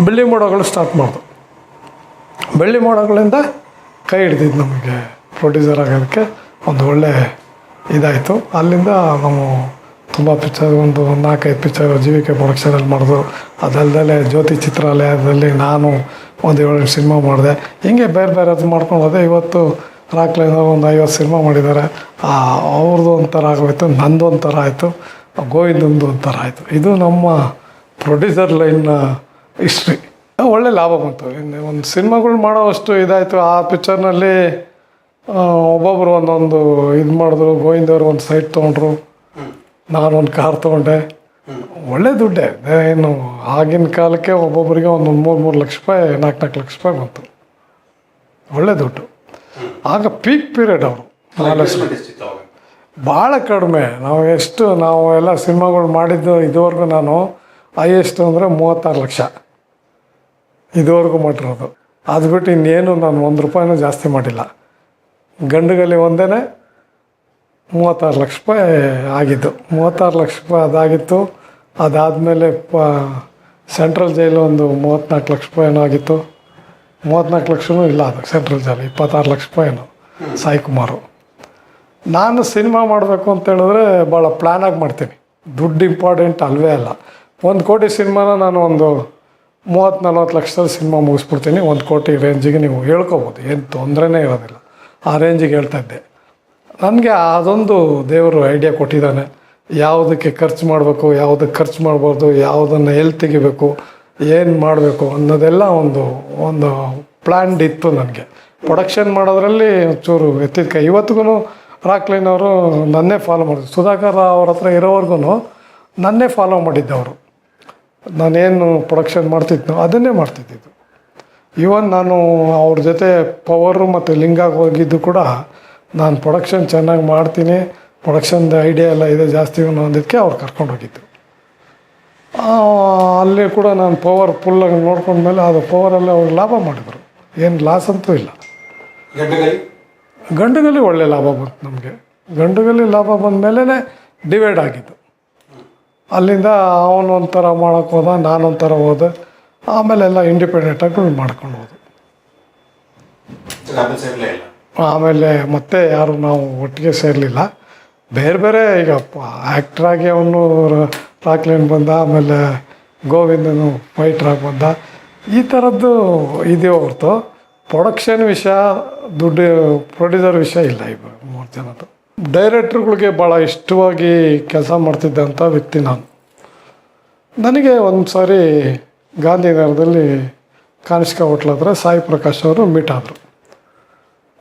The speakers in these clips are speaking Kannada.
ಬೆಳ್ಳಿ ಮೋಡಗಳು ಸ್ಟಾರ್ಟ್ ಮಾಡ್ದು ಬೆಳ್ಳಿ ಮೋಡಗಳಿಂದ ಕೈ ಹಿಡ್ದಿದ್ದು ನಮಗೆ ಪ್ರೊಡ್ಯೂಸರ್ ಆಗೋದಕ್ಕೆ ಒಂದು ಒಳ್ಳೆ ಇದಾಯಿತು. ಅಲ್ಲಿಂದ ನಾವು ತುಂಬ ಪಿಕ್ಚರ್ ಒಂದು ನಾಲ್ಕೈದು ಪಿಕ್ಚರ್ ಜಿ ವಿ ಕೆ ಪ್ರೊಡಕ್ಷನಲ್ಲಿ ಮಾಡಿದ್ರು ಅದಲ್ಲದೆ ಜ್ಯೋತಿ ಚಿತ್ರಾಲಯದಲ್ಲಿ ನಾನು ಒಂದು ಏಳು ಸಿನಿಮಾ ಮಾಡಿದೆ. ಹಿಂಗೆ ಬೇರೆ ಬೇರೆ ಅದು ಮಾಡ್ಕೊಂಡು ಹೋದೆ ಇವತ್ತು ರಾಕ್ ಲೈನವ್ರು ಒಂದು ಐವತ್ತು ಸಿನಿಮಾ ಮಾಡಿದ್ದಾರೆ. ಅವ್ರದ್ದು ಒಂಥರ ಆಗೋಯ್ತು ನಂದು ಒಂಥರ ಆಯಿತು, ಗೋವಿಂದಂದು ಒಂಥರ ಆಯಿತು. ಇದು ನಮ್ಮ ಪ್ರೊಡ್ಯೂಸರ್ ಲೈನ್ನ ಹಿಸ್ಟ್ರಿ ಒಳ್ಳೆ ಲಾಭ ಬಂತು. ಇನ್ನು ಒಂದು ಸಿನಿಮಾಗಳು ಮಾಡೋವಷ್ಟು ಇದಾಯಿತು. ಆ ಪಿಕ್ಚರ್ನಲ್ಲಿ ಒಬ್ಬೊಬ್ಬರು ಒಂದೊಂದು ಇದು ಮಾಡಿದ್ರು. ಗೋವಿಂದವ್ರು ಒಂದು ಸೈಟ್ ತೊಗೊಂಡ್ರು. ನಾನೊಂದು ಕಾರ್ ತೊಗೊಂಡೆ. ಒಳ್ಳೆ ದುಡ್ಡೇ. ಏನು ಆಗಿನ ಕಾಲಕ್ಕೆ ಒಬ್ಬೊಬ್ಬರಿಗೆ ಒಂದು ಮೂರು ಮೂರು ಲಕ್ಷ ರೂಪಾಯಿ ನಾಲ್ಕು ನಾಲ್ಕು ಲಕ್ಷ ರೂಪಾಯಿ ಬಂತು. ಒಳ್ಳೆ ದುಡ್ಡು. ಆಗ ಪೀಕ್ ಪೀರಿಯಡ್ ಅವರು. ಭಾಳ ಕಡಿಮೆ. ನಾವು ಎಷ್ಟು ನಾವು ಎಲ್ಲ ಸಿನಿಮಾಗಳು ಮಾಡಿದ್ದು ಇದುವರೆಗೂ ನಾನು ಹೈಯೆಸ್ಟ್ ಅಂದರೆ ಮೂವತ್ತಾರು ಲಕ್ಷ. ಇದುವರೆಗೂ ಮಾಡಿರೋದು ಅದು. ಬಿಟ್ಟು ಇನ್ನೇನು ನಾನು ಒಂದು ರೂಪಾಯಿನೂ ಜಾಸ್ತಿ ಮಾಡಿಲ್ಲ. ಗಂಡುಗಲ್ಲಿ ಒಂದೇ ಮೂವತ್ತಾರು ಲಕ್ಷ ರೂಪಾಯಿ ಆಗಿದ್ದು. ಮೂವತ್ತಾರು ಲಕ್ಷ ರೂಪಾಯಿ ಅದಾಗಿತ್ತು. ಅದಾದಮೇಲೆ ಪ, ಸೆಂಟ್ರಲ್ ಜೈಲು ಒಂದು ಮೂವತ್ತ್ನಾಲ್ಕು ಲಕ್ಷ ರೂಪಾಯಿ ಏನೋ ಆಗಿತ್ತು. ಮೂವತ್ತ್ನಾಲ್ಕು ಲಕ್ಷನೂ ಇಲ್ಲ ಅದು ಸೆಂಟ್ರಲ್ ಜೈಲು ಇಪ್ಪತ್ತಾರು ಲಕ್ಷ ರೂಪಾಯಿ ಸಾಯಿ ಕುಮಾರು. ನಾನು ಸಿನಿಮಾ ಮಾಡಬೇಕು ಅಂತ ಹೇಳಿದ್ರೆ ಭಾಳ ಪ್ಲ್ಯಾನಾಗಿ ಮಾಡ್ತೀನಿ. ದುಡ್ಡು ಇಂಪಾರ್ಟೆಂಟ್ ಅಲ್ವೇ ಅಲ್ಲ. ಒಂದು ಕೋಟಿ ಸಿನಿಮಾನ ನಾನು ಒಂದು ಮೂವತ್ತು ನಲ್ವತ್ತು ಲಕ್ಷದ ಸಿನಿಮಾ ಮುಗಿಸ್ಬಿಡ್ತೀನಿ. ಒಂದು ಕೋಟಿ ರೇಂಜಿಗೆ ನೀವು ಹೇಳ್ಕೊಬೋದು. ಏನು ತೊಂದರೆನೇ ಇರೋದಿಲ್ಲ. ಆ ರೇಂಜಿಗೆ ಹೇಳ್ತಾ ಇದ್ದೆ. ನನಗೆ ಅದೊಂದು ದೇವರು ಐಡಿಯಾ ಕೊಟ್ಟಿದ್ದಾನೆ. ಯಾವುದಕ್ಕೆ ಖರ್ಚು ಮಾಡಬೇಕು, ಯಾವುದಕ್ಕೆ ಖರ್ಚು ಮಾಡ್ಬೋದು ಯಾವುದನ್ನು ಎಲ್ಲಿ ತೆಗಿಬೇಕು, ಏನು ಮಾಡಬೇಕು ಅನ್ನೋದೆಲ್ಲ ಒಂದು ಒಂದು ಪ್ಲ್ಯಾನ್ಡ್ ಇತ್ತು ನನಗೆ. ಪ್ರೊಡಕ್ಷನ್ ಮಾಡೋದ್ರಲ್ಲಿ ಚೂರು ಎತ್ತಿದ ಕೈ. ಇವತ್ತಿಗೂ ರಾಕ್ಲೈನ್ ಅವರು ನನ್ನೇ ಫಾಲೋ ಮಾಡಿದ್ರು. ಸುಧಾಕರ್ ಅವ್ರ ಹತ್ರ ಇರೋವರೆಗೂ ನನ್ನೇ ಫಾಲೋ ಮಾಡಿದ್ದವರು. ನಾನೇನು ಪ್ರೊಡಕ್ಷನ್ ಮಾಡ್ತಿದ್ನೋ ಅದನ್ನೇ ಮಾಡ್ತಿದ್ದಿದ್ದು. ಈವನ್ ನಾನು ಅವ್ರ ಜೊತೆ ಪವರು ಮತ್ತು ಲಿಂಗಾಗಿ ಹೋಗಿದ್ದು ಕೂಡ ನಾನು ಪ್ರೊಡಕ್ಷನ್ ಚೆನ್ನಾಗಿ ಮಾಡ್ತೀನಿ ಪ್ರೊಡಕ್ಷನ್ದು ಐಡಿಯಾ ಎಲ್ಲ ಇದೆ ಜಾಸ್ತಿ ಅನ್ನೋದಕ್ಕೆ ಅವ್ರು ಕರ್ಕೊಂಡು ಹೋಗಿದ್ದು. ಅಲ್ಲಿ ಕೂಡ ನಾನು ಪವರ್ ಫುಲ್ಲಾಗಿ ನೋಡ್ಕೊಂಡ್ಮೇಲೆ ಅದು ಪವರಲ್ಲಿ ಅವ್ರು ಲಾಭ ಮಾಡಿದರು. ಏನು ಲಾಸ್ ಅಂತೂ ಇಲ್ಲ. ಗಂಡುಗಲ್ಲಿ ಒಳ್ಳೆ ಲಾಭ ಬಂತು ನಮಗೆ. ಗಂಡುಗಲ್ಲಿ ಲಾಭ ಬಂದ ಮೇಲೆ ಡಿವೈಡ್ ಆಗಿದ್ದು. ಅಲ್ಲಿಂದ ಅವನೊಂಥರ ಮಾಡೋಕ್ಕೆ ಹೋದ ನಾನೊಂಥರ ಹೋದೆ. ಆಮೇಲೆ ಎಲ್ಲ ಇಂಡಿಪೆಂಡೆಂಟಾಗಿ ಮಾಡ್ಕೊಂಡು ಹೋದೆ. ಆಮೇಲೆ ಮತ್ತೆ ಯಾರು ನಾವು ಒಟ್ಟಿಗೆ ಸೇರಲಿಲ್ಲ. ಬೇರೆ ಬೇರೆ ಈಗ ಆ್ಯಕ್ಟ್ರಾಗಿ ಅವನು ರಾಕ್ಲೈನ್ ಬಂದ ಆಮೇಲೆ ಗೋವಿಂದನು ಫೈಟ್ರಾಗಿ ಬಂದ. ಈ ಥರದ್ದು ಇದೇ ಹೊರ್ತು. ಪ್ರೊಡಕ್ಷನ್ ವಿಷಯ ದುಡ್ಡು ಪ್ರೊಡ್ಯೂಸರ್ ವಿಷಯ ಇಲ್ಲ ಇಬ್ಬರು ಮೂರು ಜನದ್ದು. ಡೈರೆಕ್ಟ್ರುಗಳಿಗೆ ಭಾಳ ಇಷ್ಟವಾಗಿ ಕೆಲಸ ಮಾಡ್ತಿದ್ದಂಥ ವ್ಯಕ್ತಿ ನಾನು. ನನಗೆ ಒಂದು ಸಾರಿ ಗಾಂಧಿನಗರದಲ್ಲಿ ಕಾನಿಷ್ಕ ಹೋಟ್ಲ್ ಹತ್ರ ಸಾಯಿ ಪ್ರಕಾಶ್ ಅವರು ಮೀಟ್ ಆದರು.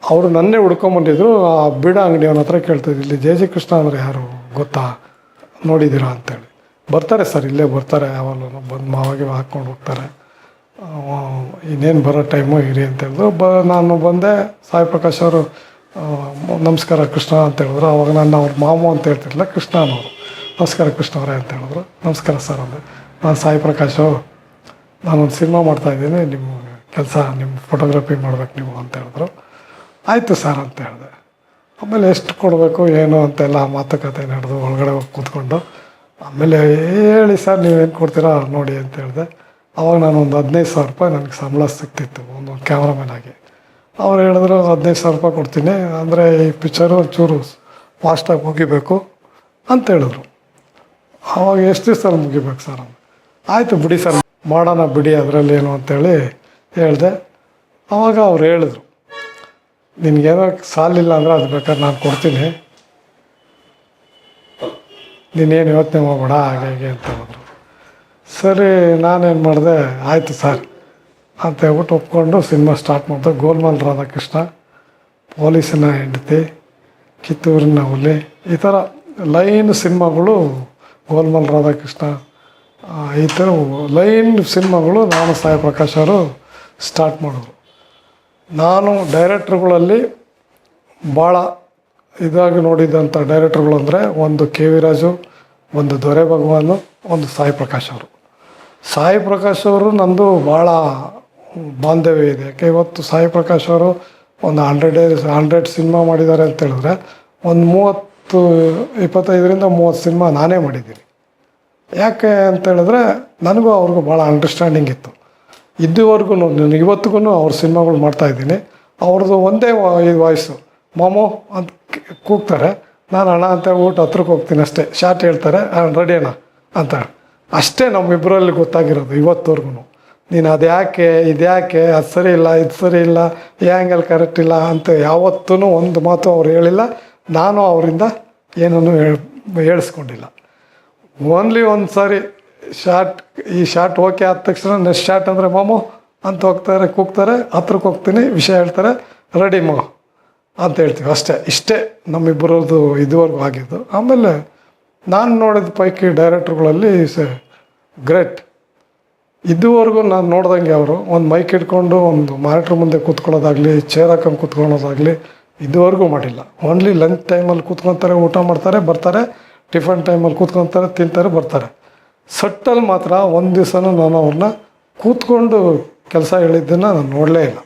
ಅವರು ನನ್ನೇ ಹುಡ್ಕೊಂಬಂದಿದ್ರು, ಆ ಬೀಡ ಅಂಗಡಿಯವನ ಹತ್ರ ಕೇಳ್ತಿದ್ರು ಇಲ್ಲಿ ಜಯ ಕೃಷ್ಣ ಅಂದರೆ ಯಾರು ಗೊತ್ತಾ? ನೋಡಿದ್ದೀರಾ ಅಂತೇಳಿ. ಬರ್ತಾರೆ ಸರ್, ಇಲ್ಲೇ ಬರ್ತಾರೆ, ಯಾವಾಗಲೂ ಬಂದು ಮಾವಾಗಿ ಹಾಕ್ಕೊಂಡು ಹೋಗ್ತಾರೆ. ಇನ್ನೇನು ಬರೋ ಟೈಮು ಇರಿ ಅಂತ ಹೇಳಿದ್ರು. ಬ, ನಾನು ಬಂದೆ, ಸಾಯಿ ಪ್ರಕಾಶ್ ಅವರು ನಮಸ್ಕಾರ ಕೃಷ್ಣ ಅಂತ ಹೇಳಿದ್ರು. ಅವಾಗ ನಾನು ಅವ್ರ ಮಾಮು ಅಂತ ಹೇಳ್ತಿರ್ಲಿಲ್ಲ, ಕೃಷ್ಣ ಅನ್ನೋರು. ನಮಸ್ಕಾರ ಕೃಷ್ಣ ಅವರೇ ಅಂತ ಹೇಳಿದ್ರು. ನಮಸ್ಕಾರ ಸರ್ ಅಂದರೆ ನಾನು ಸಾಯಿ ಪ್ರಕಾಶು ನಾನೊಂದು ಸಿನಿಮಾ ಮಾಡ್ತಾಯಿದ್ದೀನಿ ನಿಮ್ಮ ಕೆಲಸ, ನಿಮ್ಮ ಫೋಟೋಗ್ರಫಿ ಮಾಡ್ಬೇಕು ನೀವು ಅಂತ ಹೇಳಿದ್ರು. ಆಯಿತು ಸರ್ ಅಂತ ಹೇಳಿದೆ. ಆಮೇಲೆ ಎಷ್ಟು ಕೊಡಬೇಕು, ಏನು ಅಂತೆಲ್ಲ ಮಾತುಕತೆ ನಡೆದು ಒಳಗಡೆ ಹೋಗಿ ಕೂತ್ಕೊಂಡು, ಆಮೇಲೆ ಹೇಳಿ ಸರ್ ನೀವೇನು ಕೊಡ್ತೀರಾ ನೋಡಿ ಅಂತ ಹೇಳಿದೆ. ಅವಾಗ ನಾನು ಒಂದು ಹದಿನೈದು ಸಾವಿರ ರೂಪಾಯಿ ನನಗೆ ಸಂಬಳ ಸಿಗ್ತಿತ್ತು, ಒಂದು ಕ್ಯಾಮ್ರಾಮನ್ ಆಗಿ. ಅವ್ರು ಹೇಳಿದ್ರು ಹದಿನೈದು ಸಾವಿರ ರೂಪಾಯಿ ಕೊಡ್ತೀನಿ, ಅಂದರೆ ಈ ಪಿಕ್ಚರು ಒಂಚೂರು ಫಾಸ್ಟಾಗಿ ಮುಗಿಬೇಕು ಅಂತ ಹೇಳಿದ್ರು. ಅವಾಗ ಎಷ್ಟು ದಿವಸದಲ್ಲಿ ಮುಗಿಬೇಕು ಸರ್ ಅಂತ ಆಯಿತು ಬಿಡಿ ಸರ್ ಮಾಡೋಣ ಬಿಡಿ ಅದರಲ್ಲಿ ಏನು ಅಂತೇಳಿ ಹೇಳಿದೆ. ಅವಾಗ ಅವ್ರು ಹೇಳಿದ್ರು, ನಿನಗೇನೋ ಸಾಲಿಲ್ಲ ಅಂದರೆ ಅದು ಬೇಕಾದ್ರೆ ನಾನು ಕೊಡ್ತೀನಿ. ನೀನೇನು ಯೋಚನೆ ಮಾಡಬೇಡ, ಹೀಗೆ ಅಂತ ಹೇಳಿದ್ರು. ಸರಿ, ನಾನೇನು ಮಾಡಿದೆ, ಆಯಿತು ಸರ್ ಅಂತ ಹೇಳ್ಬಿಟ್ಟು ಒಪ್ಕೊಂಡು ಸಿನಿಮಾ ಸ್ಟಾರ್ಟ್ ಮಾಡಿದೆ. ಗೋಲ್ಮಾಲ್ ರಾಧಾಕೃಷ್ಣ, ಪೊಲೀಸಿನ ಹೆಂಡತಿ, ಕಿತ್ತೂರಿನ ಹುಲಿ, ಈ ಥರ ಲೈನ್ ಸಿನಿಮಾಗಳು ಗೋಲ್ಮಾಲ್ ರಾಧಾಕೃಷ್ಣ ಈ ಥರ ಲೈನ್ ಸಿನಿಮಾಗಳು ನಾನು ಸಾಯಿ ಪ್ರಕಾಶ್ ಅವರು ಸ್ಟಾರ್ಟ್ ಮಾಡಿದ್ರು. ನಾನು ಡೈರೆಕ್ಟ್ರುಗಳಲ್ಲಿ ಭಾಳ ಇದಾಗಿ ನೋಡಿದಂಥ ಡೈರೆಕ್ಟ್ರುಗಳು ಅಂದರೆ ಒಂದು ಕೆ ವಿ ರಾಜು, ಒಂದು ದೊರೆ ಭಗವಾನು, ಒಂದು ಸಾಯಿ ಪ್ರಕಾಶ್ ಅವರು. ಸಾಯಿ ಪ್ರಕಾಶ್ ಅವರು ನಂದು ಭಾಳ ಬಾಂಧವ್ಯ ಇದೆ. ಯಾಕೆ ಇವತ್ತು ಸಾಯಿ ಪ್ರಕಾಶ್ ಅವರು ಒಂದು ಹಂಡ್ರೆಡ್ ಹಂಡ್ರೆಡ್ ಸಿನಿಮಾ ಮಾಡಿದ್ದಾರೆ ಅಂತ ಹೇಳಿದ್ರೆ, ಒಂದು ಮೂವತ್ತು, ಇಪ್ಪತ್ತೈದರಿಂದ ಮೂವತ್ತು ಸಿನಿಮಾ ನಾನೇ ಮಾಡಿದ್ದೀನಿ. ಯಾಕೆ ಅಂತ ಹೇಳಿದ್ರೆ, ನನಗೂ ಅವ್ರಿಗೂ ಭಾಳ ಅಂಡರ್ಸ್ಟ್ಯಾಂಡಿಂಗ್ ಇತ್ತು. ಇದುವರೆಗೂ ನಾನು ಇವತ್ತಿಗೂ ಅವ್ರ ಸಿನಿಮಾಗಳು ಮಾಡ್ತಾಯಿದ್ದೀನಿ ಅವ್ರದ್ದು ಒಂದೇ ವಾಯ್ಸು ಮಾಮೋ ಅಂತ ಕೂಗ್ತಾರೆ. ನಾನು ಅಣ್ಣ ಅಂತ ಊಟ ಹತ್ರಕ್ಕೆ ಹೋಗ್ತೀನಿ ಅಷ್ಟೇ. ಶಾರ್ಟ್ ಹೇಳ್ತಾರೆ ರೆಡಿ ಅಣ್ಣ ಅಂತ ಅಷ್ಟೇ ನಮ್ಮಿಬ್ಬರಲ್ಲಿ ಗೊತ್ತಾಗಿರೋದು ಇವತ್ತವರೆಗೂ. ನೀನು ಅದು ಯಾಕೆ, ಇದು ಅದು ಸರಿ ಇಲ್ಲ, ಇದು ಸರಿ ಇಲ್ಲ, ಈ ಆ್ಯಂಗಲ್ ಕರೆಕ್ಟ್ ಇಲ್ಲ ಅಂತ ಯಾವತ್ತೂ ಒಂದು ಮಾತು ಅವ್ರು ಹೇಳಿಲ್ಲ. ನಾನು ಅವರಿಂದ ಏನನ್ನು ಹೇಳಿ, ಹೇಳಿಸ್ಕೊಂಡಿಲ್ಲ. ಓನ್ಲಿ ಒಂದು ಸಾರಿ ಶಾರ್ಟ್ ಈ ಶಾರ್ಟ್ ಓಕೆ ಆದ ತಕ್ಷಣ ನೆಕ್ಸ್ಟ್ ಶಾರ್ಟ್ ಅಂದರೆ ಮಾಮು ಅಂತ ಹೋಗ್ತಾರೆ, ಕೂಗ್ತಾರೆ ಹತ್ರಕ್ಕೆ ಹೋಗ್ತೀನಿ, ವಿಷಯ ಹೇಳ್ತಾರೆ ರೆಡಿ ಮಾ ಅಂತ ಹೇಳ್ತೀವಿ ಅಷ್ಟೇ. ಇಷ್ಟೇ ನಮ್ಮಿಬ್ಬರದ್ದು ಇದುವರೆಗೂ ಆಗಿದ್ದು. ಆಮೇಲೆ ನಾನು ನೋಡಿದ ಪೈಕಿ ಡೈರೆಕ್ಟ್ರುಗಳಲ್ಲಿ ಇಸ್ ಗ್ರೇಟ್ ಇದುವರೆಗೂ ನಾನು ನೋಡ್ದಂಗೆ ಅವರು ಒಂದು ಮೈಕ್ ಇಟ್ಕೊಂಡು ಒಂದು ಮಾನಿಟ್ರ್ ಮುಂದೆ ಕೂತ್ಕೊಳ್ಳೋದಾಗಲಿ ಚೇರ್ ಹಾಕೊಂಡು ಕೂತ್ಕೊಳ್ಳೋದಾಗಲಿ ಇದುವರೆಗೂ ಮಾಡಿಲ್ಲ. ಓನ್ಲಿ ಲಂಚ್ ಟೈಮಲ್ಲಿ ಕೂತ್ಕೊತಾರೆ, ಊಟ ಮಾಡ್ತಾರೆ, ಬರ್ತಾರೆ ಟಿಫನ್ ಟೈಮಲ್ಲಿ ಕೂತ್ಕೊತಾರೆ, ತಿಂತಾರೆ, ಬರ್ತಾರೆ. ಸಟ್ಟಲ್ಲಿ ಮಾತ್ರ ಒಂದು ದಿವಸನೂ ನಾನು ಅವ್ರನ್ನ ಕೂತ್ಕೊಂಡು ಕೆಲಸ ಹೇಳಿದ್ದನ್ನು ನಾನು ನೋಡಲೇ ಇಲ್ಲ.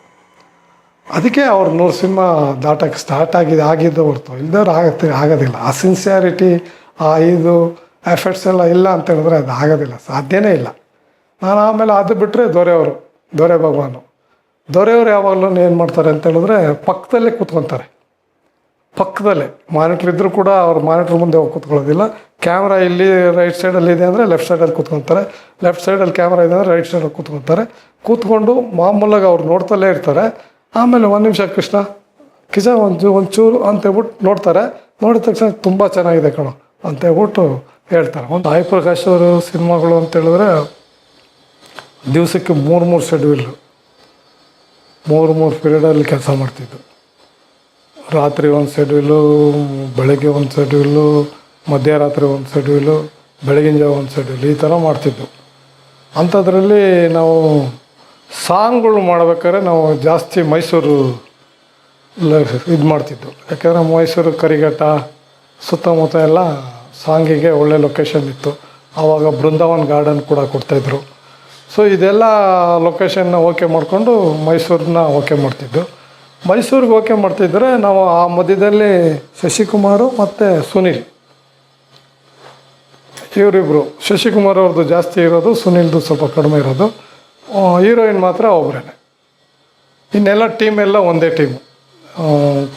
ಅದಕ್ಕೆ ಅವ್ರು ನೂರು ಸಿನಿಮಾ ದಾಟಕ್ಕೆ ಸ್ಟಾರ್ಟ್ ಆಗಿದೆ, ಆಗಿದ್ದು ಹೊರ್ತು. ಇಲ್ಲದವ್ರು ಆಗತ್ತೆ, ಆಗೋದಿಲ್ಲ. ಆ ಸಿನ್ಸಿಯಾರಿಟಿ ಆ ಇದು ಎಫರ್ಟ್ಸ್ ಎಲ್ಲ ಇಲ್ಲ ಅಂತ ಹೇಳಿದ್ರೆ ಅದು ಆಗೋದಿಲ್ಲ. ಸಾಧ್ಯನೇ ಇಲ್ಲ. ನಾನು ಆಮೇಲೆ ಅದು ಬಿಟ್ಟರೆ ದೊರೆಯವರು ದೊರೆ ಭಗವಾನು. ದೊರೆಯವರು ಯಾವಾಗಲೂ ಏನು ಮಾಡ್ತಾರೆ ಅಂತ ಹೇಳಿದ್ರೆ ಪಕ್ಕದಲ್ಲೇ ಕೂತ್ಕೊತಾರೆ. ಪಕ್ಕದಲ್ಲೇ ಮಾನಿಟ್ರ್ ಇದ್ದರೂ ಕೂಡ ಅವ್ರು ಮಾನಿಟ್ರ್ ಮುಂದೆ ಹೋಗಿ ಕೂತ್ಕೊಳ್ಳೋದಿಲ್ಲ. ಕ್ಯಾಮ್ರಾ ಇಲ್ಲಿ ರೈಟ್ ಸೈಡಲ್ಲಿ ಇದೆ ಅಂದರೆ ಲೆಫ್ಟ್ ಸೈಡಲ್ಲಿ ಕೂತ್ಕೊತಾರೆ. ಲೆಫ್ಟ್ ಸೈಡಲ್ಲಿ ಕ್ಯಾಮ್ರಾ ಇದೆ ಅಂದರೆ ರೈಟ್ ಸೈಡಲ್ಲಿ ಕೂತ್ಕೊತಾರೆ. ಕೂತ್ಕೊಂಡು ಮಾಮೂಲಾಗಿ ಅವ್ರು ನೋಡ್ತಲೇ ಇರ್ತಾರೆ. ಆಮೇಲೆ ಒಂದು ನಿಮಿಷ ಕೃಷ್ಣ ಕಿಜ ಒಂದು ಒಂಚೂರು ಅಂತ ಹೇಳ್ಬಿಟ್ಟು ನೋಡ್ತಾರೆ. ನೋಡಿದ ತಕ್ಷಣ ತುಂಬ ಚೆನ್ನಾಗಿದೆ ಕಣೋ ಅಂತ ಹೇಳ್ಬಿಟ್ಟು ಹೇಳ್ತಾರೆ. ಒಂದು ಆಯ್ ಪ್ರಕಾಶ್ ಅವರು ಸಿನಿಮಾಗಳು ಅಂತ ಹೇಳಿದ್ರೆ ದಿವಸಕ್ಕೆ ಮೂರು ಮೂರು ಶೆಡ್ಯೂಲ್ ಮೂರು ಮೂರು ಪೀರಿಯಡಲ್ಲಿ ಕೆಲಸ ಮಾಡ್ತಿದ್ದು. ರಾತ್ರಿ ಒಂದು ಶೆಡ್ಯೂಲು ಬೆಳಗ್ಗೆ ಒಂದು ಶೆಡ್ಯೂಲು ಮಧ್ಯರಾತ್ರಿ ಒಂದು ಶೆಡ್ಯೂಲು ಬೆಳಗಿನ ಜಾವ ಒಂದು ಶೆಡ್ಯೂಲ್ ಈ ಥರ ಮಾಡ್ತಿದ್ದು. ಅಂಥದ್ರಲ್ಲಿ ನಾವು ಸಾಂಗ್ಗಳು ಮಾಡ್ಬೇಕಾದ್ರೆ ನಾವು ಜಾಸ್ತಿ ಮೈಸೂರು ಇದು ಮಾಡ್ತಿದ್ದು. ಯಾಕೆಂದರೆ ಮೈಸೂರು ಕರಿಘಟ್ಟ, ಸುತ್ತಮುತ್ತ ಎಲ್ಲ ಸಾಂಗಿಗೆ ಒಳ್ಳೆ ಲೊಕೇಶನ್ ಇತ್ತು. ಆವಾಗ ಬೃಂದಾವನ್ ಗಾರ್ಡನ್ ಕೂಡ ಕೊಡ್ತಾಯಿದ್ರು ಸೊ ಇದೆಲ್ಲ ಲೊಕೇಶನ್ನ ಓಕೆ ಮಾಡಿಕೊಂಡು ಮೈಸೂರನ್ನ ಓಕೆ ಮಾಡ್ತಿದ್ದು. ಮೈಸೂರಿಗೆ ಓಕೆ ಮಾಡ್ತಿದ್ರೆ ನಾವು ಆ ಮಧ್ಯದಲ್ಲಿ ಶಶಿಕುಮಾರು ಮತ್ತು ಸುನಿಲ್. ಇವರಿಬ್ಬರು ಶಶಿಕುಮಾರ್ ಅವ್ರದ್ದು ಜಾಸ್ತಿ ಇರೋದು, ಸುನಿಲ್ದು ಸ್ವಲ್ಪ ಕಡಿಮೆ ಇರೋದು. ಹೀರೋಯಿನ್ ಮಾತ್ರ ಒಬ್ಬರೇ ಇನ್ನೆಲ್ಲ ಟೀಮ್ ಎಲ್ಲ ಒಂದೇ ಟೀಮು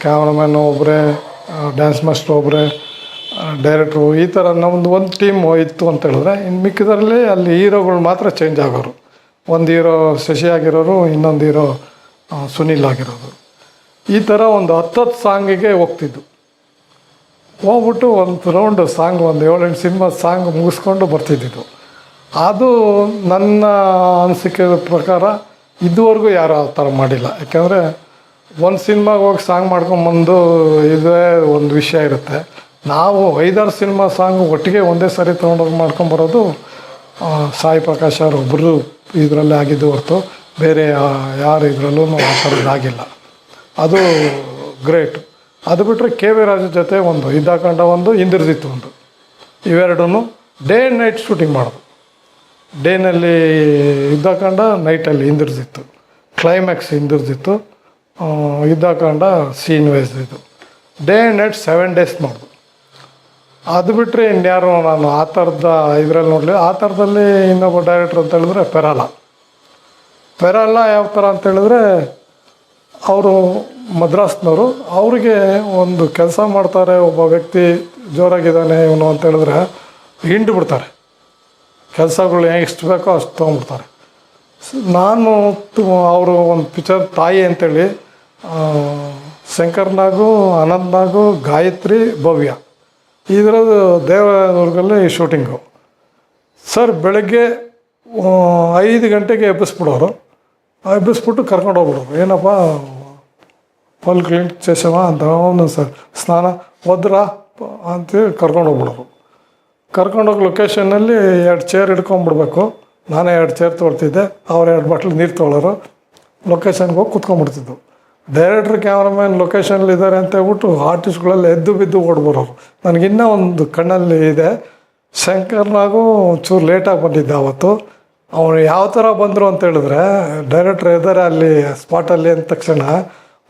ಕ್ಯಾಮ್ರಾಮ್ಯಾನ್ ಒಬ್ಬರೇ ಡ್ಯಾನ್ಸ್ ಮಾಸ್ಟರ್ ಒಬ್ಬರೇ ಡೈರೆಕ್ಟ್ರು ಈ ಥರ ನಮ್ಮದು ಒಂದು ಟೀಮ್ ಇತ್ತು ಅಂತ ಹೇಳಿದ್ರೆ ಇನ್ನು ಮಿಕ್ಕಿದ್ರಲ್ಲಿ ಅಲ್ಲಿ ಹೀರೋಗಳು ಮಾತ್ರ ಚೇಂಜ್ ಆಗೋರು. ಒಂದು ಹೀರೋ ಶಶಿ ಆಗಿರೋರು, ಇನ್ನೊಂದು ಹೀರೋ ಸುನಿಲ್ ಆಗಿರೋರು. ಈ ಥರ ಒಂದು ಹತ್ತತ್ತು ಸಾಂಗಿಗೆ ಹೋಗ್ತಿದ್ದು ಹೋಗ್ಬಿಟ್ಟು ಒಂದು ರೌಂಡ್ ಸಾಂಗ್, ಒಂದು ಏಳೆಂಟು ಸಿನಿಮಾ ಸಾಂಗ್ ಮುಗಿಸ್ಕೊಂಡು ಬರ್ತಿದ್ದಿದ್ದು. ಅದು ನನ್ನ ಅನಿಸಿಕೆ ಪ್ರಕಾರ ಇದುವರೆಗೂ ಯಾರು ಆ ಥರ ಮಾಡಿಲ್ಲ. ಯಾಕೆಂದರೆ ಒಂದು ಸಿನಿಮಾಗೆ ಹೋಗಿ ಸಾಂಗ್ ಮಾಡ್ಕೊಂಬಂದು ಇದೇ ಒಂದು ವಿಷಯ ಇರುತ್ತೆ. ನಾವು ಐದಾರು ಸಿನಿಮಾ ಸಾಂಗ್ ಒಟ್ಟಿಗೆ ಒಂದೇ ಸರಿ ತೊಗೊಂಡೋಗಿ ಮಾಡ್ಕೊಂಬರೋದು ಸಾಯಿ ಪ್ರಕಾಶ್ ಅವರು ಒಬ್ಬರು ಇದರಲ್ಲೇ ಆಗಿದ್ದು ಹೊರತು ಬೇರೆ ಯಾರು ಇದರಲ್ಲೂ ಆ ಥರದ್ದಾಗಿಲ್ಲ ಅದು ಗ್ರೇಟ್. ಅದು ಬಿಟ್ಟರೆ ಕೆ ವಿ ರಾಜು ಜೊತೆ ಒಂದು ಇದ್ದಾಕಂಡ ಒಂದು ಹಿಂದಿರ್ದಿತ್ತು ಒಂದು. ಇವೆರಡೂ ಡೇ ಆ್ಯಂಡ್ ನೈಟ್ ಶೂಟಿಂಗ್ ಮಾಡೋದು. ಡೇನಲ್ಲಿ ಇದ್ದಾಕಂಡ ನೈಟಲ್ಲಿ ಹಿಂದಿರ್ದಿತ್ತು ಕ್ಲೈಮ್ಯಾಕ್ಸ್ ಹಿಂದಿರ್ದಿತ್ತು ಇದ್ದಾಕಂಡ ಸೀನ್ ವೈಸ್ ಇದು. Day and night seven days ಮಾಡೋದು. ಅದು ಬಿಟ್ಟರೆ ಇನ್ಯಾರು ನಾನು ಆ ಥರದ ಇದರಲ್ಲಿ ನೋಡಲಿ ಆ ಥರದಲ್ಲಿ ಇನ್ನೊಬ್ಬ ಡೈರೆಕ್ಟ್ರ್ ಅಂತ ಹೇಳಿದ್ರೆ ಪೆರಾಲ ಪೆರಾಲ ಯಾವ ಥರ ಅಂತ ಹೇಳಿದ್ರೆ ಅವರು ಮದ್ರಾಸ್ನವರು. ಅವರಿಗೆ ಒಂದು ಕೆಲಸ ಮಾಡ್ತಾರೆ, ಒಬ್ಬ ವ್ಯಕ್ತಿ ಜೋರಾಗಿದ್ದಾನೆ ಇವನು ಅಂತ ಹೇಳಿದ್ರೆ ಹಿಂಡು ಬಿಡ್ತಾರೆ. ಕೆಲಸಗಳು ಎಷ್ಟು ಬೇಕೋ ಅಷ್ಟು ತೊಗೊಂಡ್ಬಿಡ್ತಾರೆ. ನಾನು ಅವರು ಒಂದು ಪಿಕ್ಚರ್ ತಾಯಿ ಅಂತೇಳಿ ಶಂಕರ್ನಾಗು ಅನಂತ್ನಾಗು ಗಾಯತ್ರಿ, ಭವ್ಯ. ಇದರದ್ದು ದೇವದುರ್ಗಲ್ಲಿ ಶೂಟಿಂಗು. ಸರ್, ಬೆಳಗ್ಗೆ ಐದು ಗಂಟೆಗೆ ಎಬ್ಬಿಸ್ಬಿಡೋರು. ಎಬ್ಬಿಸ್ಬಿಟ್ಟು ಕರ್ಕೊಂಡು ಹೋಗ್ಬಿಡೋರು. ಏನಪ್ಪ, ಪಲ್ ಕ್ಲೀನ್ ಚೇಸವ ಅಂತ. ಅವನು ಸರ್, ಸ್ನಾನ, ಒದ್ರ ಅಂತೇಳಿ ಕರ್ಕೊಂಡು ಹೋಗ್ಬಿಡೋರು. ಕರ್ಕೊಂಡೋಗಿ ಲೊಕೇಶನ್ನಲ್ಲಿ ಎರಡು ಚೇರ್ ಹಿಡ್ಕೊಂಬಿಡ್ಬೇಕು. ನಾನೇ ಎರಡು ಚೇರ್ ತೊಗೊಳ್ತಿದ್ದೆ ಅವ್ರು ಎರಡು ಬಾಟ್ಲು ನೀರು ತೊಗೊಳೋರು ಲೊಕೇಶನ್ಗೆ ಹೋಗಿ ಕುತ್ಕೊಂಡ್ಬಿಡ್ತಿದ್ದು ಡೈರೆಕ್ಟ್ರ್ ಕ್ಯಾಮ್ರಾಮ್ಯಾನ್ ಲೊಕೇಶನ್ಲಿ ಇದ್ದಾರೆ ಅಂತ ಹೇಳ್ಬಿಟ್ಟು ಆರ್ಟಿಸ್ಟ್ಗಳೆಲ್ಲ ಎದ್ದು ಬಿದ್ದು ಓಡ್ಬರೋರು ನನಗಿನ್ನೂ ಒಂದು ಕಣ್ಣಲ್ಲಿ ಇದೆ. ಶಂಕರ್ನಾಗೂ ಚೂರು ಲೇಟಾಗಿ ಬಂದಿದ್ದೆ ಅವತ್ತು. ಅವನು ಯಾವ ಥರ ಬಂದರು ಅಂತ ಹೇಳಿದ್ರೆ ಡೈರೆಕ್ಟ್ರ್ ಇದ್ದಾರೆ ಅಲ್ಲಿ ಸ್ಪಾಟಲ್ಲಿ ಅಂದ ತಕ್ಷಣ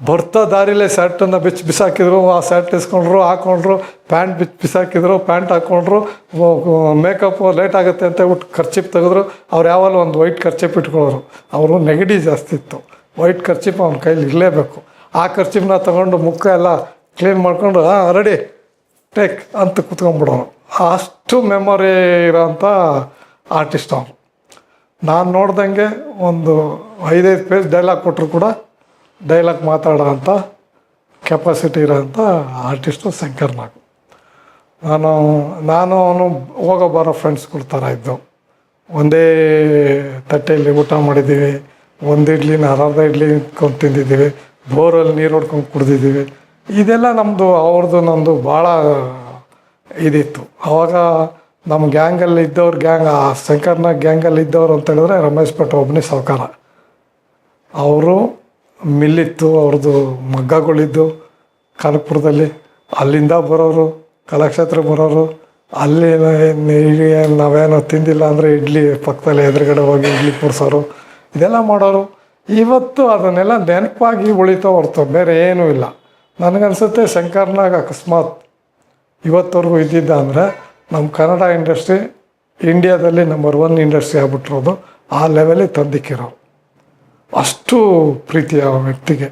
ಬರ್ತಾ ದಾರಿಲೇ ಶರ್ಟನ್ನು ಬಿಚ್ಚಿ ಬಿಸಾಕಿದ್ರು, ಆ ಶರ್ಟ್ ಇಸ್ಕೊಂಡ್ರು, ಹಾಕೊಂಡ್ರು ಪ್ಯಾಂಟ್ ಬಿಚ್ಚಿ ಬಿಸಾಕಿದ್ರು ಪ್ಯಾಂಟ್ ಹಾಕ್ಕೊಂಡ್ರು ಮೇಕಪ್ ಲೇಟ್ ಆಗುತ್ತೆ ಅಂತ ಹೇಳ್ಬಿಟ್ಟು ಖರ್ಚಿಪ್ ತೆಗೆದ್ರು. ಅವ್ರು ಯಾವಾಗಲೂ ಒಂದು ವೈಟ್ ಖರ್ಚಿಪ್ ಇಟ್ಕೊಳ್ಳೋರು. ಅವರು ನೆಗಡಿ ಜಾಸ್ತಿ ಇತ್ತು. ವೈಟ್ ಖರ್ಚಿಪ್ ಅವ್ನ ಕೈಲಿ ಇರಲೇಬೇಕು. ಆ ಖರ್ಚಿಪ್ನ ತಗೊಂಡು ಮುಖ ಎಲ್ಲ ಕ್ಲೀನ್ ಮಾಡ್ಕೊಂಡು ರೆಡಿ ಟೇಕ್ ಅಂತ ಕುತ್ಕೊಂಡ್ಬಿಡೋನು. ಅಷ್ಟು ಮೆಮೊರಿ ಇರೋಂಥ ಆರ್ಟಿಸ್ಟ್ ಅವನು. ನಾನು ನೋಡ್ದಂಗೆ ಒಂದು ಐದೈದು ಪೇಜ್ ಡೈಲಾಗ್ ಕೊಟ್ಟರು ಕೂಡ ಡೈಲಾಗ್ ಮಾತಾಡೋ ಅಂಥ ಕೆಪಾಸಿಟಿ ಇರೋಂಥ ಆರ್ಟಿಸ್ಟು ಶಂಕರ್ ನಾಗ್. ನಾನು ನಾನು ಅವನು ಹೋಗೋ ಬರೋ ಫ್ರೆಂಡ್ಸ್ಗಳ ಥರ ಇದ್ದು ಒಂದೇ ತಟ್ಟೆಯಲ್ಲಿ ಊಟ ಮಾಡಿದ್ದೀವಿ. ಒಂದು ಇಡ್ಲಿ ಅರ್ಧ ಇಡ್ಲಿ ಇಟ್ಕೊಂಡು ತಿಂದಿದ್ದೀವಿ. ಬೋರಲ್ಲಿ ನೀರು ಹೊಡ್ಕೊಂಡು ಕುಡ್ದಿದ್ದೀವಿ. ಇದೆಲ್ಲ ನಮ್ಮದು ಅವ್ರದ್ದು ನಮ್ಮದು ಭಾಳ ಇದಿತ್ತು. ಅವಾಗ ನಮ್ಮ ಗ್ಯಾಂಗಲ್ಲಿ ಇದ್ದವ್ರ ಗ್ಯಾಂಗ್, ಆ ಶಂಕರ್ನ ಗ್ಯಾಂಗಲ್ಲಿ ಇದ್ದವ್ರು ಅಂತ ಹೇಳಿದ್ರೆ ರಮೇಶ್ ಭಟ್ ಒಬ್ಬನೇ ಸಾವುಕಾರ. ಅವರು ಮಿಲ್ಲಿತ್ತು ಅವ್ರದ್ದು ಮಗ್ಗಗಳಿದ್ದು ಕನಕಪುರದಲ್ಲಿ ಅಲ್ಲಿಂದ ಬರೋರು, ಕಲಾಕ್ಷೇತ್ರ ಬರೋರು, ಅಲ್ಲಿ ನಾವೇನೋ ತಿಂದಿಲ್ಲ ಅಂದರೆ ಇಡ್ಲಿ ಪಕ್ಕದಲ್ಲಿ ಎದುರುಗಡೆ ಹೋಗಿ ಇಡ್ಲಿ ಕೊಡ್ಸೋರು ಇದೆಲ್ಲ ಮಾಡೋರು ಇವತ್ತು ಅದನ್ನೆಲ್ಲ ನೆನಪಾಗಿ ಉಳಿತಾ ಹೊರತು, ಬೇರೆ ಏನೂ ಇಲ್ಲ. ನನಗನ್ಸುತ್ತೆ ಶಂಕರ್ನಾಗ ಅಕಸ್ಮಾತ್ ಇವತ್ತವರೆಗೂ ಇದ್ದಿದ್ದ ಅಂದರೆ ನಮ್ಮ ಕನ್ನಡ ಇಂಡಸ್ಟ್ರಿ ಇಂಡಿಯಾದಲ್ಲಿ ನಂಬರ್ ಒನ್ ಇಂಡಸ್ಟ್ರಿ ಆಗ್ಬಿಟ್ಟಿರೋದು ಆ ಲೆವೆಲಿಗೆ ತಂದಿಕ್ಕಿರೋ ಅಷ್ಟು ಪ್ರೀತಿ ಆ ವ್ಯಕ್ತಿಗೆ.